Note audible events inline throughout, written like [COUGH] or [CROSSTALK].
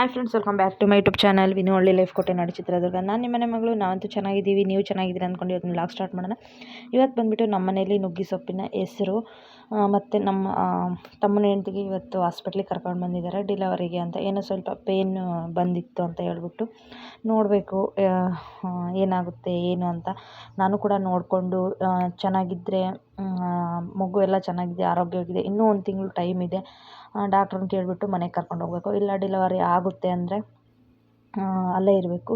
Hi friends welcome back to my YouTube channel Vinu ಒಳ್ಳೆ life ಕೊಟ್ಟೆ ನೋಡಿ ಚಿತ್ರದುರ್ಗ. ನಾನು ನಿಮ್ಮ ಮನೆ ಮಗಳು, ನಾವಂತೂ ಚೆನ್ನಾಗಿದ್ದೀವಿ, ನೀವು ಚೆನ್ನಾಗಿದ್ದೀರಿ ಅಂದ್ಕೊಂಡು ಇವತ್ತು ಲಾಗ್ ಸ್ಟಾರ್ಟ್ ಮಾಡೋಣ. ಇವತ್ತು ಬಂದುಬಿಟ್ಟು ನಮ್ಮ ಮನೆಯಲ್ಲಿ ನುಗ್ಗಿ ಸೊಪ್ಪಿನ ಹೆಸರು ಮತ್ತು ನಮ್ಮ ತಮ್ಮನ ಹೆಂಡತಿಗೆ ಇವತ್ತು ಹಾಸ್ಪಿಟ್ಲಿಗೆ ಕರ್ಕೊಂಡು ಬಂದಿದ್ದಾರೆ ಡಿಲವರಿಗೆ ಅಂತ. ಏನೋ ಸ್ವಲ್ಪ ಪೇನ್ ಬಂದಿತ್ತು ಅಂತ ಹೇಳ್ಬಿಟ್ಟು ನೋಡಬೇಕು ಏನಾಗುತ್ತೆ, ಏನು ಅಂತ. ನಾನು ಕೂಡ ನೋಡಿಕೊಂಡು ಚೆನ್ನಾಗಿದ್ದರೆ ಮಗು ಎಲ್ಲ ಚೆನ್ನಾಗಿದೆ, ಆರೋಗ್ಯವಾಗಿದೆ. ಇನ್ನೂ ಒಂದು ತಿಂಗಳು ಟೈಮ್ ಇದೆ. ಡಾಕ್ಟ್ರನ್ನ ಕೇಳಿಬಿಟ್ಟು ಮನೆಗೆ ಕರ್ಕೊಂಡು ಹೋಗಬೇಕು. ಇಲ್ಲ, ಡಿಲವರಿ ಆಗುತ್ತೆ ಅಂದರೆ ಅಲ್ಲೇ ಇರಬೇಕು.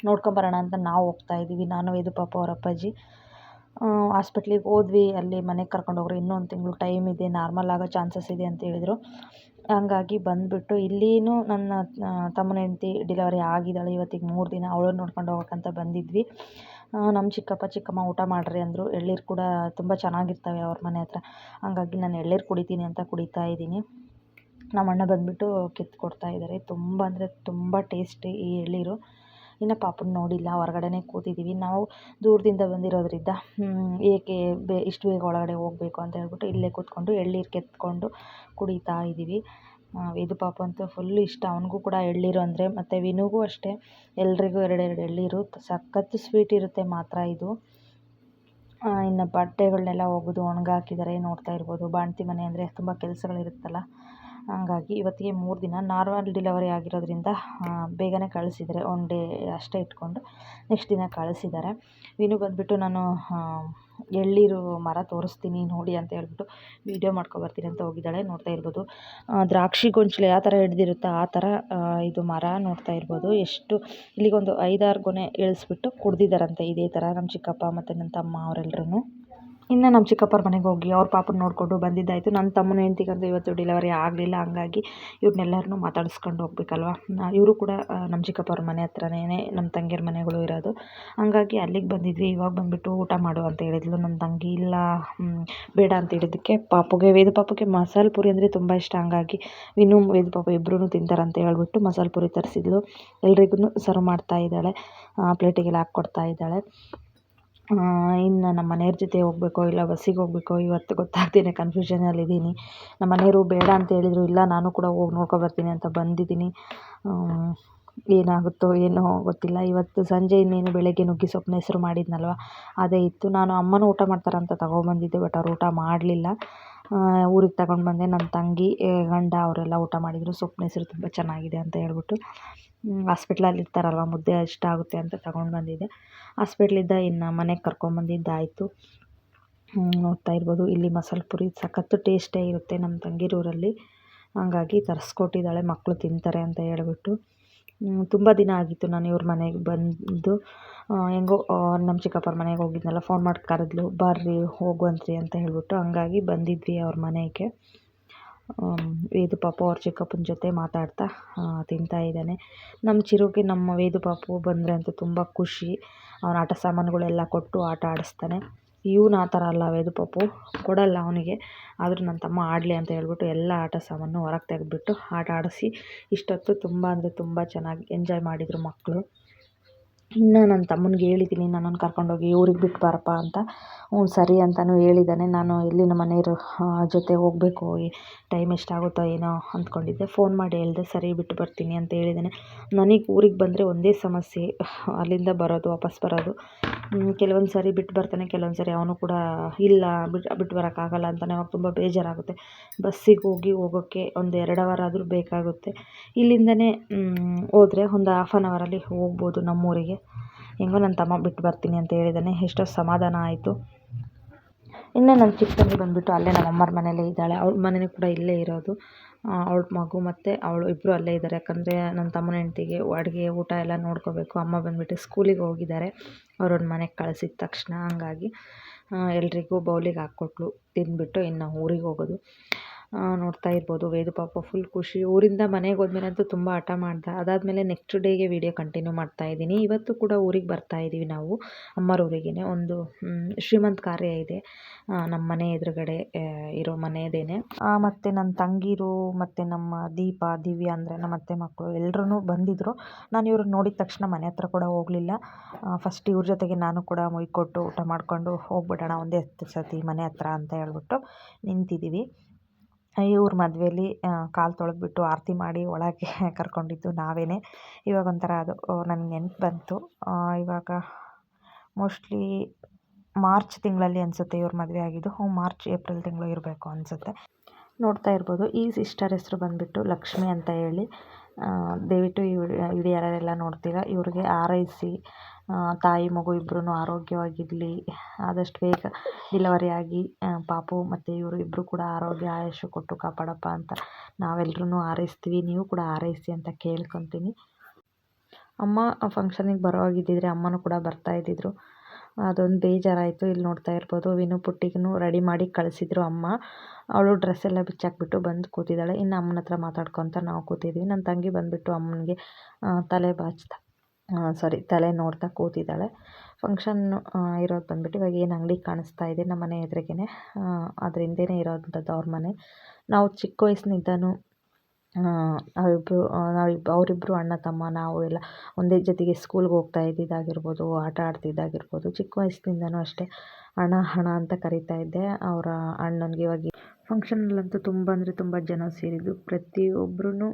ನೋಡ್ಕೊಂಬರೋಣ ಅಂತ ನಾವು ಹೋಗ್ತಾ ಇದ್ದೀವಿ ನಾನು ಇದು ಪಾಪ ಅವ್ರ ಅಪ್ಪಾಜಿ. ಹಾಸ್ಪಿಟ್ಲಿಗೆ ಹೋದ್ವಿ. ಅಲ್ಲಿ ಮನೆಗೆ ಕರ್ಕೊಂಡು ಹೋಗ್ರು. ಇನ್ನೂ ಒಂದು ತಿಂಗಳು ಟೈಮ್ ಇದೆ. ನಾರ್ಮಲ್ ಆಗೋ ಚಾನ್ಸಸ್ ಇದೆ ಅಂತ ಹೇಳಿದರು. ಹಂಗಾಗಿ ಬಂದುಬಿಟ್ಟು ಇಲ್ಲಿನೂ ನನ್ನ ತಮ್ಮನ ಹೆಂಡ್ತಿ ಡಿಲವರಿ ಆಗಿದ್ದಾಳೆ. ಇವತ್ತಿಗೆ ಮೂರು ದಿನ ಅವಳನ್ನ ನೋಡ್ಕೊಂಡು ಹೋಗ್ಬೇಕಂತ ಬಂದಿದ್ವಿ. ನಮ್ಮ ಚಿಕ್ಕಪ್ಪ, ಚಿಕ್ಕಮ್ಮ ಊಟ ಮಾಡಿರಿ ಅಂದರು. ಎಳ್ನೀರು ಕೂಡ ತುಂಬ ಚೆನ್ನಾಗಿರ್ತವೆ ಅವ್ರ ಮನೆ ಹತ್ರ. ಹಂಗಾಗಿ ನಾನು ಎಳ್ನೀರು ಕುಡಿತೀನಿ ಅಂತ ಕುಡಿತಾ ಇದ್ದೀನಿ. ನಮ್ಮ ಅಣ್ಣ ಬಂದುಬಿಟ್ಟು ಕಿತ್ತು ಕೊಡ್ತಾ ಇದ್ದಾರೆ ತುಂಬ ಅಂದರೆ ತುಂಬ ಟೇಸ್ಟಿ ಈ ಎಳ್ನೀರು. ಇನ್ನು ಪಾಪುನ ನೋಡಿಲ್ಲ, ಹೊರಗಡೆನೇ ಕೂತಿದ್ದೀವಿ ನಾವು ದೂರದಿಂದ ಬಂದಿರೋದ್ರಿಂದ ಏಕೆ ಬೇ, ಇಷ್ಟು ಬೇಗ ಒಳಗಡೆ ಹೋಗಬೇಕು ಅಂತ ಹೇಳ್ಬಿಟ್ಟು ಇಲ್ಲೇ ಕೂತ್ಕೊಂಡು ಎಳ್ನೀರು ಕೆತ್ಕೊಂಡು ಕುಡಿತಾ ಇದ್ದೀವಿ ಇದು ಪಾಪ ಅಂತೂ ಫುಲ್ ಇಷ್ಟ. ಅವನಿಗೂ ಕೂಡ ಎಳ್ನೀರು ಅಂದರೆ ಮತ್ತು ವಿನುಗೂ ಅಷ್ಟೇ. ಎಲ್ರಿಗೂ ಎರಡೆರಡು ಎಳ್ನೀರು. ಸಖತ್ತು ಸ್ವೀಟ್ ಇರುತ್ತೆ ಮಾತ್ರ ಇದು. ಇನ್ನು ಬಟ್ಟೆಗಳನ್ನೆಲ್ಲ ಒಗೆದು ಒಣಗಾಕಿದ್ದಾರೆ ನೋಡ್ತಾ ಇರ್ಬೋದು. ಬಾಣ್ತಿ ಮನೆ ಅಂದರೆ ತುಂಬ ಕೆಲಸಗಳಿರುತ್ತಲ್ಲ. ಹಂಗಾಗಿ ಇವತ್ತಿಗೆ ಮೂರು ದಿನ ನಾರ್ಮಲ್ ಡಿಲವರಿ ಆಗಿರೋದ್ರಿಂದ ಬೇಗನೆ ಕಳಿಸಿದ್ದಾರೆ. ಒನ್ ಡೇ ಅಷ್ಟೇ ಇಟ್ಕೊಂಡು ನೆಕ್ಸ್ಟ್ ದಿನ ಕಳಿಸಿದ್ದಾರೆ. ವಿನು ಬಂದುಬಿಟ್ಟು ನಾನು ಎಳ್ಳೀರು ಮರ ತೋರಿಸ್ತೀನಿ, ನೋಡಿ ಅಂತ ಹೇಳ್ಬಿಟ್ಟು ವೀಡಿಯೋ ಮಾಡ್ಕೊಬರ್ತೀನಿ ಅಂತ ಹೋಗಿದ್ದಾಳೆ. ನೋಡ್ತಾ ಇರ್ಬೋದು ದ್ರಾಕ್ಷಿ ಗೊಂಚಲು ಯಾವ ಥರ ಹಿಡ್ದಿರುತ್ತೋ ಆ ಥರ ಇದು ಮರ ನೋಡ್ತಾ ಇರ್ಬೋದು. ಎಷ್ಟು ಇಲ್ಲಿಗೊಂದು ಐದಾರು ಗೊನೆ ಇಳಿಸ್ಬಿಟ್ಟು ಕುಡ್ದಿದ್ದಾರಂತೆ ಇದೇ ಥರ ನಮ್ಮ ಚಿಕ್ಕಪ್ಪ ಮತ್ತು ನನ್ನ ತಮ್ಮ ಅವರೆಲ್ಲರೂ ಇನ್ನು ನಮ್ಮ ಚಿಕ್ಕಪ್ಪರ ಮನೆಗೆ ಹೋಗಿ ಅವ್ರ ಪಾಪನ ನೋಡಿಕೊಂಡು ಬಂದಿದ್ದಾಯಿತು. ನನ್ನ ತಮ್ಮನ ಹೆಂಡ್ತಿಗಂತೂ ಇವತ್ತು ಡೆಲಿವರಿ ಆಗಲಿಲ್ಲ. ಹಂಗಾಗಿ ಇವ್ರನ್ನೆಲ್ಲರನ್ನೂ ಮಾತಾಡಿಸ್ಕೊಂಡು ಹೋಗ್ಬೇಕಲ್ವ? ಇವರು ಕೂಡ ನಮ್ಮ ಚಿಕ್ಕಪ್ಪರ ಮನೆ ಹತ್ರನೇ ನಮ್ಮ ತಂಗಿಯರ ಮನೆಗಳು ಇರೋದು. ಹಂಗಾಗಿ ಅಲ್ಲಿಗೆ ಬಂದಿದ್ವಿ. ಇವಾಗ ಬಂದುಬಿಟ್ಟು ಊಟ ಮಾಡು ಅಂತ ಹೇಳಿದ್ಲು. ನನ್ನ ತಂಗಿ, ಇಲ್ಲ ಬೇಡ ಅಂತ ಹೇಳಿದ್ದಕ್ಕೆ ಪಾಪುಗೆ, ವೇದ ಪಾಪುಗೆ ಮಸಾಲೆ ಪುರಿ ಅಂದರೆ ತುಂಬ ಇಷ್ಟ. ಹಂಗಾಗಿ ವಿನು, ವೇದ ಪಾಪ ಇಬ್ಬರೂ ತಿಂತಾರಂತ ಹೇಳ್ಬಿಟ್ಟು ಮಸಾಲೆ ಪುರಿ ತರಿಸಿದ್ಲು. ಎಲ್ರಿಗೂ ಸರ್ವ್ ಮಾಡ್ತಾ ಇದ್ದಾಳೆ. ಪ್ಲೇಟಿಗೆಲ್ಲ ಹಾಕ್ಕೊಡ್ತಾ ಇದ್ದಾಳೆ. ಇನ್ನು ನಮ್ಮ ಮನೆಯವ್ರ ಜೊತೆ ಹೋಗ್ಬೇಕೋ ಇಲ್ಲ ಬಸ್ಸಿಗೆ ಹೋಗ್ಬೇಕೋ, ಇವತ್ತು ಗೊತ್ತಾಗ್ತಿದೆ ಕನ್ಫ್ಯೂಷನಲ್ಲಿದ್ದೀನಿ ನಮ್ಮ ಮನೆಯವರು ಬೇಡ ಅಂತ ಹೇಳಿದರು, ಇಲ್ಲ ನಾನು ಕೂಡ ಹೋಗಿ ನೋಡ್ಕೊಬರ್ತೀನಿ ಅಂತ ಬಂದಿದ್ದೀನಿ. ಏನಾಗುತ್ತೋ ಏನೋ ಗೊತ್ತಿಲ್ಲ. ಇವತ್ತು ಸಂಜೆ ಇನ್ನೇನು ಬೆಳಗ್ಗೆ ನುಗ್ಗಿ ಸೊಪ್ಪಿನ ಹೆಸರು ಮಾಡಿದ್ನಲ್ವ? ಅದೇ ಇತ್ತು. ನಾನು ಅಮ್ಮನೂ ಊಟ ಮಾಡ್ತಾರಂತ ತಗೊಬಂದಿದ್ದೆ ಬಟ್ ಅವ್ರು ಊಟ ಮಾಡಲಿಲ್ಲ. ಊರಿಗೆ ತಗೊಂಡು ಬಂದೆ. ನನ್ನ ತಂಗಿ ಗಂಡ ಅವರೆಲ್ಲ ಊಟ ಮಾಡಿದರು. ಸೊಪ್ಪಿನ ಹೆಸರು ತುಂಬ ಚೆನ್ನಾಗಿದೆ ಅಂತ ಹೇಳ್ಬಿಟ್ಟು ಹಾಸ್ಪಿಟ್ಲಲ್ಲಿ ಇರ್ತಾರಲ್ವ ಮುದ್ದೆ ಇಷ್ಟ ಆಗುತ್ತೆ ಅಂತ ತಗೊಂಡು ಬಂದಿದ್ದೆ. ಹಾಸ್ಪಿಟ್ಲಿಂದ ಇನ್ನು ಮನೆಗೆ ಕರ್ಕೊಂಬಂದಿದ್ದಾಯಿತು. ನೋಡ್ತಾ ಇರ್ಬೋದು. ಇಲ್ಲಿ ಮಸಾಲೆ ಪುರಿ ಸಖತ್ತು ಟೇಸ್ಟೇ ಇರುತ್ತೆ ನಮ್ಮ ತಂಗಿರೂರಲ್ಲಿ. ಹಂಗಾಗಿ ತರಿಸ್ಕೊಟ್ಟಿದ್ದಾಳೆ ಮಕ್ಕಳು ತಿಂತಾರೆ ಅಂತ ಹೇಳ್ಬಿಟ್ಟು. ತುಂಬ ದಿನ ಆಗಿತ್ತು ನಾನು ಇವ್ರ ಮನೆಗೆ ಬಂದು. ಹೆಂಗೋ ನಮ್ಮ ಚಿಕ್ಕಪ್ಪರ ಮನೆಗೆ ಹೋಗಿದ್ನಲ್ಲ, ಫೋನ್ ಮಾಡಿ ಕರೆದ್ಲು ಬರ್ರಿ ಹೋಗುವಂತ್ರಿ ಅಂತ ಹೇಳ್ಬಿಟ್ಟು. ಹಂಗಾಗಿ ಬಂದಿದ್ವಿ ಅವ್ರ ಮನೆಗೆ. ವೇದು ಪಾಪು ಅವ್ರ ಚಿಕ್ಕಪ್ಪನ ಜೊತೆ ಮಾತಾಡ್ತಾ ತಿಂತಾ ಇದ್ದಾನೆ. ನಮ್ಮ ಚಿರುಗೆ ನಮ್ಮ ವೇದು ಪಾಪು ಬಂದರೆ ಅಂತೂ ತುಂಬ ಖುಷಿ. ಅವನ ಆಟ ಸಾಮಾನುಗಳೆಲ್ಲ ಕೊಟ್ಟು ಆಟ ಆಡಿಸ್ತಾನೆ. ಇವನು ಆ ಥರ ಅಲ್ಲ ವೇದು ಪಾಪು. ಕೊಡಲ್ಲ ಅವನಿಗೆ. ಆದರೂ ನನ್ನ ತಮ್ಮ ಆಡಲಿ ಅಂತ ಹೇಳ್ಬಿಟ್ಟು ಎಲ್ಲ ಆಟ ಸಾಮಾನು ಹೊರಗೆ ತೆಗೆದ್ಬಿಟ್ಟು ಆಟ ಆಡಿಸಿ ಇಷ್ಟೊತ್ತು ತುಂಬ ಅಂದರೆ ತುಂಬ ಚೆನ್ನಾಗಿ ಎಂಜಾಯ್ ಮಾಡಿದರು ಮಕ್ಕಳು ಇನ್ನು ನನ್ನ ತಮ್ಮನಿಗೆ ಹೇಳಿದ್ದೀನಿ, ನನ್ನನ್ನು ಕರ್ಕೊಂಡೋಗಿ ಊರಿಗೆ ಬಿಟ್ಟು ಬಾರಪ್ಪ ಅಂತ. ಹ್ಞೂ, ಸರಿ ಅಂತಲೂ ಹೇಳಿದ್ದಾನೆ. ನಾನು ಇಲ್ಲಿ ನಮ್ಮ ಮನೆಯವ್ರ ಜೊತೆ ಹೋಗಬೇಕು ಟೈಮ್ ಎಷ್ಟಾಗುತ್ತೋ ಏನೋ ಅಂದ್ಕೊಂಡಿದ್ದೆ. ಫೋನ್ ಮಾಡಿ ಹೇಳ್ದೆ, ಸರಿ, ಬಿಟ್ಟು ಬರ್ತೀನಿ ಅಂತ ಹೇಳಿದ್ದಾನೆ. ನನಗೆ ಊರಿಗೆ ಬಂದರೆ ಒಂದೇ ಸಮಸ್ಯೆ, ಅಲ್ಲಿಂದ ಬರೋದು, ವಾಪಸ್ ಬರೋದು. ಕೆಲವೊಂದು ಸರಿ ಬಿಟ್ಟು ಬರ್ತಾನೆ, ಕೆಲವೊಂದು ಸರಿ ಅವನು ಕೂಡ ಇಲ್ಲ ಬಿಟ್ಟು ಬಿಟ್ಟು ಬರೋಕ್ಕಾಗಲ್ಲ ಅಂತಾನೆ. ಅವಾಗ ತುಂಬ ಬೇಜಾರಾಗುತ್ತೆ. ಬಸ್ಸಿಗೆ ಹೋಗಿ ಹೋಗೋಕ್ಕೆ ಒಂದು ಎರಡು ಅವರ್ ಆದರೂ ಬೇಕಾಗುತ್ತೆ. ಇಲ್ಲಿಂದನೇ ಹೋದರೆ ಒಂದು ಹಾಫ್ ಆನ್ ಅವರಲ್ಲಿ ಹೋಗ್ಬೋದು ನಮ್ಮೂರಿಗೆ. ಹೆಂಗೋ ನನ್ನ ತಮ್ಮ ಬಿಟ್ಟು ಬರ್ತೀನಿ ಅಂತ ಹೇಳಿದ್ದಾನೆ ಎಷ್ಟೋ ಸಮಾಧಾನ ಆಯಿತು. ಇನ್ನು ನನ್ನ ಚಿಕ್ಕ ತಂಗಿ ಬಂದುಬಿಟ್ಟು ಅಲ್ಲೇ ನಮ್ಮ ಅಮ್ಮರ ಮನೇಲೇ ಇದ್ದಾಳೆ. ಅವ್ಳ ಮನೆಯೂ ಕೂಡ ಇಲ್ಲೇ ಇರೋದು. ಅವಳ ಮಗು ಮತ್ತು ಅವಳು ಇಬ್ಬರು ಅಲ್ಲೇ ಇದ್ದಾರೆ. ಯಾಕಂದರೆ ನನ್ನ ತಮ್ಮನ ಹೆಂಡ್ತಿಗೆ ಅಡುಗೆ, ಊಟ ಎಲ್ಲ ನೋಡ್ಕೋಬೇಕು. ಅಮ್ಮ ಬಂದುಬಿಟ್ಟು ಸ್ಕೂಲಿಗೆ ಹೋಗಿದ್ದಾರೆ. ಅವ್ರವ್ರ ಮನೆಗೆ ಕಳಿಸಿದ ತಕ್ಷಣ ಹಂಗಾಗಿ ಎಲ್ರಿಗೂ ಬೌಲಿಗೆ ಹಾಕ್ಕೊಟ್ಲು. ತಿಂದುಬಿಟ್ಟು ಇನ್ನು ಊರಿಗೆ ಹೋಗೋದು. ನೋಡ್ತಾ ಇರ್ಬೋದು. ವೇದು ಪಾಪ ಫುಲ್ ಖುಷಿ. ಊರಿಂದ ಮನೆಗೆ ಹೋದ್ಮೇಲೆ ಅಂತೂ ತುಂಬ ಹಠ ಮಾಡ್ದ. ಅದಾದಮೇಲೆ ನೆಕ್ಸ್ಟ್ ಡೇಗೆ ವೀಡಿಯೋ ಕಂಟಿನ್ಯೂ ಮಾಡ್ತಾ ಇದ್ದೀನಿ. ಇವತ್ತು ಕೂಡ ಊರಿಗೆ ಬರ್ತಾ ಇದ್ದೀವಿ ನಾವು, ಅಮ್ಮರ ಊರಿಗೇ ಒಂದು ಶ್ರೀಮಂತ ಕಾರ್ಯ ಇದೆ. ನಮ್ಮ ಮನೆ ಎದುರುಗಡೆ ಇರೋ ಮನೆಯದೇನೆ ಮತ್ತು ನನ್ನ ತಂಗಿರು, ಮತ್ತು ನಮ್ಮ ದೀಪ, ದಿವ್ಯ ಅಂದರೆ ನಮ್ಮ ಅತ್ತೆ ಮಕ್ಕಳು ಎಲ್ಲರೂ ಬಂದಿದ್ದರು ನಾನು ಇವ್ರನ್ನ ನೋಡಿದ ತಕ್ಷಣ ಮನೆ ಹತ್ರ ಕೂಡ ಹೋಗಲಿಲ್ಲ. ಫಸ್ಟ್ ಇವ್ರ ಜೊತೆಗೆ ನಾನು ಕೂಡ ಮುಯ್ಕೊಟ್ಟು ಊಟ ಮಾಡಿಕೊಂಡು ಹೋಗ್ಬಿಡೋಣ ಒಂದೇ ಸತಿ ಮನೆ ಹತ್ರ ಅಂತ ಹೇಳ್ಬಿಟ್ಟು ನಿಂತಿದ್ದೀವಿ ಇವ್ರ ಮದುವೇಲಿ ಕಾಲು ತೊಳೆದ್ಬಿಟ್ಟು ಆರತಿ ಮಾಡಿ ಒಳಗೆ [LAUGHS] ಕರ್ಕೊಂಡಿದ್ದು ನಾವೇ ಇವಾಗ ಒಂಥರ ಅದು ನನಗೆ ನೆನಪು ಬಂತು. ಇವಾಗ ಮೋಸ್ಟ್ಲಿ ಮಾರ್ಚ್ ತಿಂಗಳಲ್ಲಿ ಅನಿಸುತ್ತೆ ಇವ್ರ ಮದುವೆ ಆಗಿದ್ದು. ಮಾರ್ಚ್, ಏಪ್ರಿಲ್ ತಿಂಗಳು ಇರಬೇಕು ಅನಿಸುತ್ತೆ. ನೋಡ್ತಾ ಇರ್ಬೋದು. ಈ ಸಿಸ್ಟರ್ ಹೆಸರು ಬಂದುಬಿಟ್ಟು ಲಕ್ಷ್ಮಿ ಅಂತ ಹೇಳಿ ದಯವಿಟ್ಟು ಈ ವಿಡಿಯೋ ನೋಡ್ತೀರಾ? ಇವ್ರಿಗೆ ಆರೈಸಿ ತಾಯಿ ಮಗು ಇಬ್ಬರೂ ಆರೋಗ್ಯವಾಗಿರಲಿ, ಆದಷ್ಟು ಬೇಗ ಡಿಲವರಿ ಆಗಿ ಪಾಪು ಮತ್ತು ಇವರು ಇಬ್ಬರು ಕೂಡ ಆರೋಗ್ಯ ಆಯುಷ್ಯ ಕೊಟ್ಟು ಕಾಪಾಡಪ್ಪ ಅಂತ ನಾವೆಲ್ರೂ ಹಾರೈಸ್ತೀವಿ, ನೀವು ಕೂಡ ಹಾರೈಸಿ ಅಂತ ಕೇಳ್ಕೊತೀನಿ. ಅಮ್ಮ ಫಂಕ್ಷನಿಗೆ ಬರೋವಾಗಿದ್ದಿದ್ರೆ ಅಮ್ಮನೂ ಕೂಡ ಬರ್ತಾ ಇದ್ದಿದ್ರು. ಅದೊಂದು ಬೇಜಾರಾಯಿತು ಇಲ್ಲಿ ನೋಡ್ತಾ ಇರ್ಬೋದು. ವಿನು ಪುಟ್ಟಿಗೂ ರೆಡಿ ಮಾಡಿ ಕಳಿಸಿದ್ರು ಅಮ್ಮ. ಅವಳು ಡ್ರೆಸ್ ಎಲ್ಲ ಬಿಚ್ಚಾಕ್ಬಿಟ್ಟು ಬಂದು ಕೂತಿದ್ದಾಳೆ. ಇನ್ನು ಅಮ್ಮನ ಹತ್ರ ಮಾತಾಡ್ಕೊತ ನಾವು ಕೂತಿದ್ವಿ. ನನ್ನ ತಂಗಿ ಬಂದುಬಿಟ್ಟು ಅಮ್ಮನಿಗೆ ತಲೆ ಬಾಚ್ತಾ ಸಾರಿ ತಲೆ ನೋಡ್ತಾ ಕೂತಿದ್ದಾಳೆ. ಫಂಕ್ಷನ್ ಇರೋದು ಬಂದುಬಿಟ್ಟು ಇವಾಗ ಏನು ಅಂಗಡಿ ಕಾಣಿಸ್ತಾ ಇದೆ ನಮ್ಮ ಮನೆ ಎದುರಿಗೇನೆ. ಅದ್ರ ಹಿಂದೆನೇ ಇರೋವಂಥದ್ದು ಅವ್ರ ಮನೆ. ನಾವು ಚಿಕ್ಕ ವಯಸ್ಸಿನಿಂದನೂ ನಾವಿಬ್ಬರು ನಾವಿಬ್ಬ ಅವರಿಬ್ಬರು ಅಣ್ಣ, ತಮ್ಮ, ನಾವು ಎಲ್ಲ ಒಂದೇ ಜೊತೆಗೆ ಸ್ಕೂಲ್ಗೆ ಹೋಗ್ತಾ ಇದ್ದಿದ್ದಾಗಿರ್ಬೋದು, ಆಟ ಆಡ್ತಿದ್ದಾಗಿರ್ಬೋದು, ಚಿಕ್ಕ ವಯಸ್ಸಿನಿಂದನೂ ಅಷ್ಟೇ ಹಣ ಹಣ ಅಂತ ಕರಿತಾ ಇದ್ದೆ. ಅವರ ಅಣ್ಣನಿಗೆ ಇವಾಗ ಫಂಕ್ಷನಲ್ಲಂತೂ ತುಂಬ ಅಂದರೆ ತುಂಬ ಜನ ಸೇರಿದ್ದು ಪ್ರತಿಯೊಬ್ಬರೂ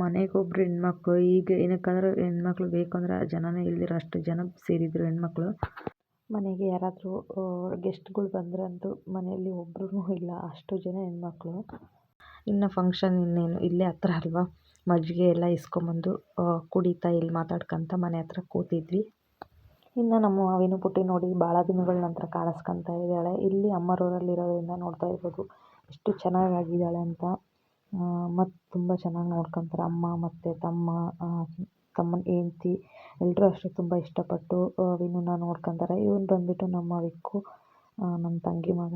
ಮನೆಗೊಬ್ಬರು ಹೆಣ್ಮಕ್ಳು ಈಗ ಏನಕ್ಕಾದ್ರೂ ಹೆಣ್ಮಕ್ಳು ಬೇಕು ಅಂದ್ರೆ ಜನನೇ ಇಲ್ದಿರೋ ಅಷ್ಟು ಜನ ಸೇರಿದ್ರು ಹೆಣ್ಮಕ್ಳು. ಮನೆಗೆ ಯಾರಾದರೂ ಗೆಸ್ಟ್ಗಳು ಬಂದ್ರಂತೂ ಮನೆಯಲ್ಲಿ ಒಬ್ರೂ ಇಲ್ಲ ಅಷ್ಟು ಜನ ಹೆಣ್ಮಕ್ಳು. ಇನ್ನು ಫಂಕ್ಷನ್ ಇನ್ನೇನು ಇಲ್ಲೇ ಹತ್ರ ಅಲ್ವಾ? ಮಜ್ಜಿಗೆ ಎಲ್ಲ ಇಸ್ಕೊಂಬಂದು ಕುಡಿತಾ ಇಲ್ಲಿ ಮಾತಾಡ್ಕೊಂತ ಮನೆ ಹತ್ರ ಕೂತಿದ್ವಿ. ಇನ್ನು ನಮ್ಮ ವಿನು ಪುಟ್ಟಿ ನೋಡಿ ಭಾಳ ದಿನಗಳ ನಂತರ ಕಾಣಿಸ್ಕೊತಾ ಇದ್ದಾಳೆ. ಇಲ್ಲಿ ಅಮ್ಮರೂರಲ್ಲಿರೋದ್ರಿಂದ ನೋಡ್ತಾ ಇರ್ಬೋದು ಎಷ್ಟು ಚೆನ್ನಾಗಿ ಆಗಿದ್ದಾಳೆ ಅಂತ. ಮತ್ತು ತುಂಬ ಚೆನ್ನಾಗಿ ನೋಡ್ಕೊತಾರೆ ಅಮ್ಮ ಮತ್ತು ತಮ್ಮ ತಮ್ಮನ ಹೆಂಡ್ತಿ. ಎಲ್ಲರೂ ಅಷ್ಟೇ ತುಂಬ ಇಷ್ಟಪಟ್ಟು ವಿನುನ ನೋಡ್ಕೊತಾರೆ. ಇವನು ಬಂದುಬಿಟ್ಟು ನಮ್ಮ ವಿಕ್ಕು ನಮ್ಮ ತಂಗಿ ಮಗ.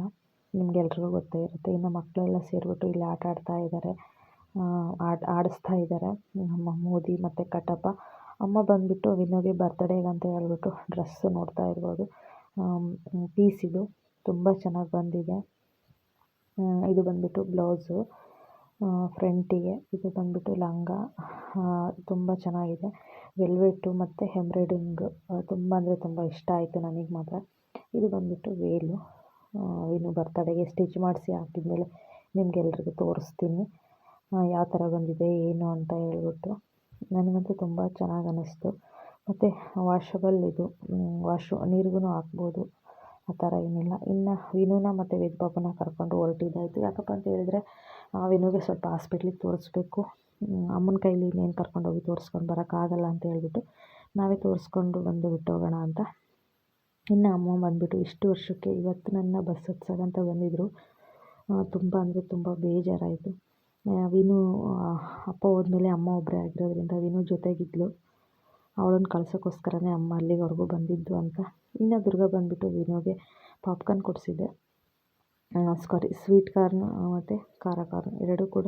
ನಿಮ್ಗೆಲ್ರಿಗೂ ಗೊತ್ತೇ ಇರುತ್ತೆ. ಇನ್ನು ಮಕ್ಕಳೆಲ್ಲ ಸೇರಿಬಿಟ್ಟು ಇಲ್ಲಿ ಆಟ ಆಡ್ತಾ ಇದ್ದಾರೆ ಆಡ್, ಆಡಿಸ್ತಾ ಇದ್ದಾರೆ ನಮ್ಮ ಮೋದಿ ಮತ್ತು ಕಟಪ್ಪ. ಅಮ್ಮ ಬಂದುಬಿಟ್ಟು ವಿನುಗೆ ಬರ್ತಡೇಗೆ ಅಂತ ಹೇಳ್ಬಿಟ್ಟು ಡ್ರೆಸ್ಸು ನೋಡ್ತಾ ಇರ್ಬೋದು. ಪೀಸ್ ಇದು. ತುಂಬ ಚೆನ್ನಾಗಿ ಬಂದಿದೆ. ಇದು ಬಂದುಬಿಟ್ಟು ಬ್ಲೌಸು. ಫ್ರಂಟಿಗೆ. ಇದು ಬಂದ್ಬಿಟ್ಟು ಲಂಗ. ತುಂಬ ಚೆನ್ನಾಗಿದೆ. ವೆಲ್ವೆಟ್ಟು ಮತ್ತು ಎಂಬ್ರಾಯ್ಡಿಂಗ್. ತುಂಬ ಅಂದರೆ ತುಂಬ ಇಷ್ಟ ಆಯಿತು ನನಗೆ ಮಾತ್ರ. ಇದು ಬಂದುಬಿಟ್ಟು ವೇಲು. ಇನ್ನು ಬರ್ತಡೆಗೆ ಸ್ಟಿಚ್ ಮಾಡಿಸಿ ಹಾಕಿದ್ಮೇಲೆ ನಿಮಗೆಲ್ರಿಗೂ ತೋರಿಸ್ತೀನಿ. ಯಾವ ಥರ ಬಂದಿದೆ, ಏನು ಅಂತ ಹೇಳ್ಬಿಟ್ಟು. ನನಗಂತೂ ತುಂಬ ಚೆನ್ನಾಗಿ ಅನ್ನಿಸ್ತು. ಮತ್ತು ವಾಷಬಲ್ ಇದು ವಾಶ್ ನೀರಿಗೂ ಹಾಕ್ಬೋದು. ಆ ಥರ ಏನಿಲ್ಲ. ಇನ್ನು ವಿನುನ ಮತ್ತು ವೇದ್ ಪಾಪನ ಕರ್ಕೊಂಡು ಹೊರಟಿದ್ದಾಯಿತು. ಯಾಕಪ್ಪ ಅಂತ ಹೇಳಿದ್ರೆ ವಿನುಗೆ ಸ್ವಲ್ಪ ಹಾಸ್ಪಿಟ್ಲಿಗೆ ತೋರಿಸ್ಬೇಕು. ಅಮ್ಮನ ಕೈಲಿ ಇನ್ನೇನು ಕರ್ಕೊಂಡೋಗಿ ತೋರಿಸ್ಕೊಂಡು ಬರೋಕ್ಕಾಗಲ್ಲ ಅಂತ ಹೇಳ್ಬಿಟ್ಟು ನಾವೇ ತೋರಿಸ್ಕೊಂಡು ಬಂದು ಬಿಟ್ಟೋಗೋಣ ಅಂತ. ಇನ್ನು ಅಮ್ಮ ಬಂದುಬಿಟ್ಟು ಇಷ್ಟು ವರ್ಷಕ್ಕೆ ಇವತ್ತು ನನ್ನ ಬಸ್ ಹತ್ಸಕ್ಕಂತ ಬಂದಿದ್ದರು ತುಂಬ ಅಂದರೆ ತುಂಬ ಬೇಜಾರಾಯಿತು. ವಿನು ಅಪ್ಪ ಹೋದ್ಮೇಲೆ ಅಮ್ಮ ಒಬ್ಬರೇ ಆಗಿರೋದ್ರಿಂದ ವಿನು ಜೊತೆಗಿದ್ಲು. ಅವಳನ್ನು ಕಳ್ಸೋಕ್ಕೋಸ್ಕರನೇ ಅಮ್ಮ ಅಲ್ಲಿವರೆಗೂ ಬಂದಿದ್ದು ಅಂತ. ಇನ್ನು ದುರ್ಗ ಬಂದುಬಿಟ್ಟು ವಿನುಗೆ ಪಾಪ್ಕಾರ್ನ್ ಕೊಡಿಸಿದ್ದೆ. ಸಾರಿ ಸ್ವೀಟ್ ಕಾರ್ನ್ ಮತ್ತು ಖಾರ ಕಾರ್ನ್ ಎರಡೂ ಕೂಡ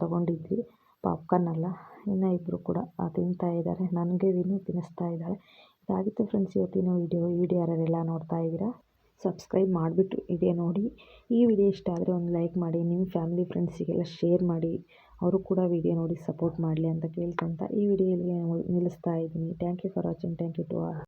ತೊಗೊಂಡಿದ್ವಿ. ಪಾಪ್ಕಾರ್ನ್ ಅಲ್ಲ, ಇನ್ನು ಇಬ್ಬರು ಕೂಡ ತಿಂತಾ ಇದ್ದಾರೆ. ನನಗೆ ವಿನು ತಿನ್ನಿಸ್ತಾ ಇದ್ದಾಳೆ. ಇದಾಗಿತ್ತು ಫ್ರೆಂಡ್ಸ್ ಇವತ್ತಿನ ವೀಡಿಯೋ ಈ ವಿಡಿಯೋ ಯಾರೆಲ್ಲ ನೋಡ್ತಾ ಇದ್ದೀರಾ ಸಬ್ಸ್ಕ್ರೈಬ್ ಮಾಡಿಬಿಟ್ಟು ವಿಡಿಯೋ ನೋಡಿ. ಈ ವಿಡಿಯೋ ಇಷ್ಟ ಆದರೆ ಒಂದು ಲೈಕ್ ಮಾಡಿ ನಿಮ್ಮ ಫ್ಯಾಮಿಲಿ ಫ್ರೆಂಡ್ಸಿಗೆಲ್ಲ ಶೇರ್ ಮಾಡಿ. ಅವರು ಕೂಡ ವಿಡಿಯೋ ನೋಡಿ ಸಪೋರ್ಟ್ ಮಾಡಲಿ ಅಂತ ಕೇಳ್ಕೊತ ಈ ವಿಡಿಯೋ ಇಲ್ಲಿಗೆ ನಿಲ್ಲಿಸ್ತಾ ಇದ್ದೀನಿ. Thank you for watching thank you to all